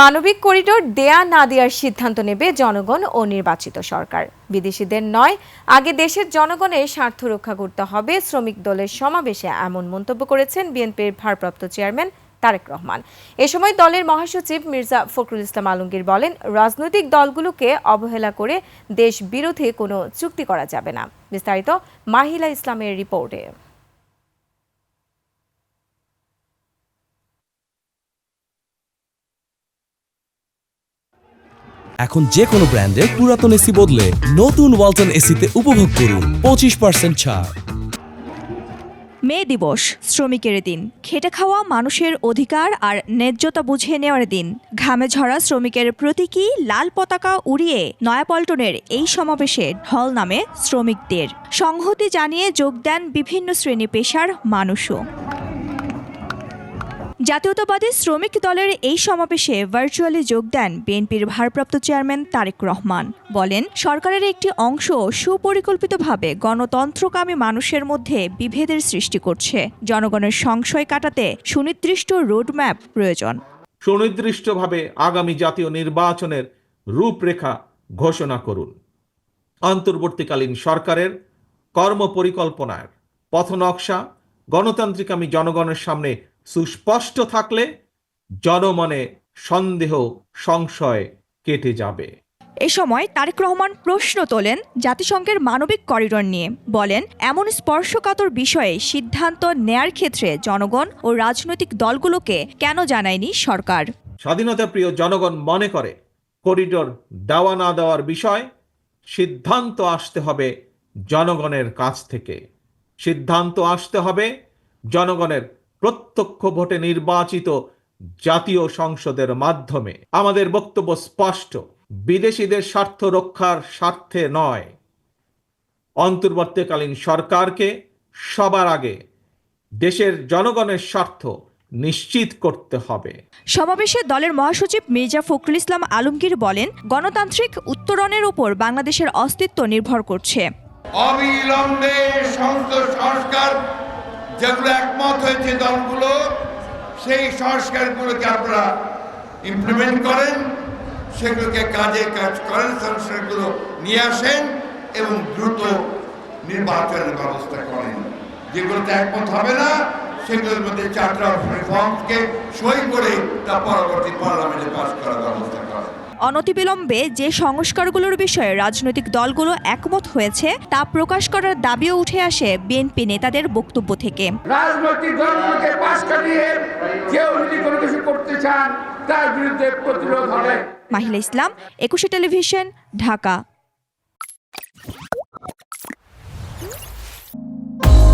মানবিক করিডোর দেয়া না দেওয়ার সিদ্ধান্ত নেবে জনগণ ও নির্বাচিত সরকার। বিদেশিদের নয়, আগে দেশের জনগণের স্বার্থ রক্ষা করতে হবে। শ্রমিক দলের সমাবেশে এমন মন্তব্য করেছেন বিএনপির ভারপ্রাপ্ত চেয়ারম্যান তারেক রহমান। এ সময় দলের মহাসচিব মির্জা ফখরুল ইসলাম আলমগীর বলেন, রাজনৈতিক দলগুলোকে অবহেলা করে দেশ বিরোধী কোনো চুক্তি করা যাবে না। বিস্তারিত মাহিলা ইসলামের রিপোর্টে। এখন যে কোনো ব্র্যান্ডের পুরাতন এসি বদলে নতুন ওয়ালটন এসিতে উপভোগ করুন পঁচিশ পার্সেন্ট ছাড়। মে দিবস, শ্রমিকের দিন। খেটে খাওয়া মানুষের অধিকার আর ন্যায্যতা বুঝে নেওয়ার দিন। ঘামে ঝরা শ্রমিকের প্রতীকী লাল পতাকা উড়িয়ে নয়াপল্টনের এই সমাবেশে ঢল নামে শ্রমিকদের। সংহতি জানিয়ে যোগ দেন বিভিন্ন শ্রেণি পেশার মানুষও। জাতীয়তাবাদী শ্রমিক দলের এই সমাবেশে ভার্চুয়ালি যোগ দেন বিএনপির ভারপ্রাপ্ত চেয়ারম্যান তারেক রহমান। বলেন, সরকারের একটি অংশ সুপরিকল্পিতভাবে গণতন্ত্রকামী মানুষের মধ্যে বিভেদের সৃষ্টি করছে। জনগণের সংশয় কাটাতে সুনির্দিষ্ট রোডম্যাপ প্রয়োজন। সুনির্দিষ্টভাবে আগামী জাতীয় নির্বাচনের রূপরেখা ঘোষণা করুন। অন্তর্বর্তীকালীন সরকারের কর্মপরিকল্পনার পথনকশা গণতান্ত্রিক আমি জনগণের সামনে সুস্পষ্ট থাকলে জনমনে সন্দেহ সংশয় কেটে যাবে। এ সময় তারেক রহমান প্রশ্ন তোলেন জাতিসংঘের মানবিক করিডর নিয়ে। বলেন এমন স্পর্শকাতর বিষয়ে সিদ্ধান্ত নেয়ার ক্ষেত্রে জনগণ ও রাজনৈতিক দলগুলোকে কেন জানায়নি সরকার? স্বাধীনতা প্রিয় জনগণ মনে করে করিডোর দেওয়া না দেওয়ার বিষয় সিদ্ধান্ত আসতে হবে জনগণের কাছ থেকে। সিদ্ধান্ত আসতে হবে জনগণের প্রত্যক্ষ ভোটে নির্বাচিত জাতীয় সংসদের মাধ্যমে। আমাদের বক্তব্য স্পষ্ট। বিদেশিদের স্বার্থ রক্ষার স্বার্থে নয়। অন্তর্বর্তীকালীন সরকারকে সবার আগে দেশের জনগণের স্বার্থ নিশ্চিত করতে হবে। সমাবেশে দলের মহাসচিব মির্জা ফখরুল ইসলাম আলমগীর বলেন গণতান্ত্রিক উত্তরণের উপর বাংলাদেশের অস্তিত্ব নির্ভর করছে। অবিলম্বে সংস্কার যেগুলো একমত হয়েছে দলগুলো, সেই সংস্কারগুলোকে আপনারা ইমপ্লিমেন্ট করেন? সেগুলোকে কাজে কাজ করেন, সংস্কারগুলো নিয়ে আসেন এবং দ্রুত নির্বাচনের ব্যবস্থা করেন। যেগুলোতে একমত হবে না, সেগুলোর মধ্যে চার্টার অফ রিফর্মসকে সই করে তা পরবর্তী পার্লামেন্টে পাস করা অনতিবিলম্বে যে সংস্কারগুলোর বিষয়ে রাজনৈতিক দলগুলো একমত হয়েছে তা প্রকাশ করার দাবিও উঠে আসে বিএনপি নেতাদের বক্তব্য থেকে। রাজনৈতিক দলগুলোকে পাশ কাটিয়ে কেউ যদি কোনো কিছু করতে চান তার বিরুদ্ধে প্রতিরোধ হবে। মাহিলা ইসলাম একুশে টেলিভিশন ঢাকা।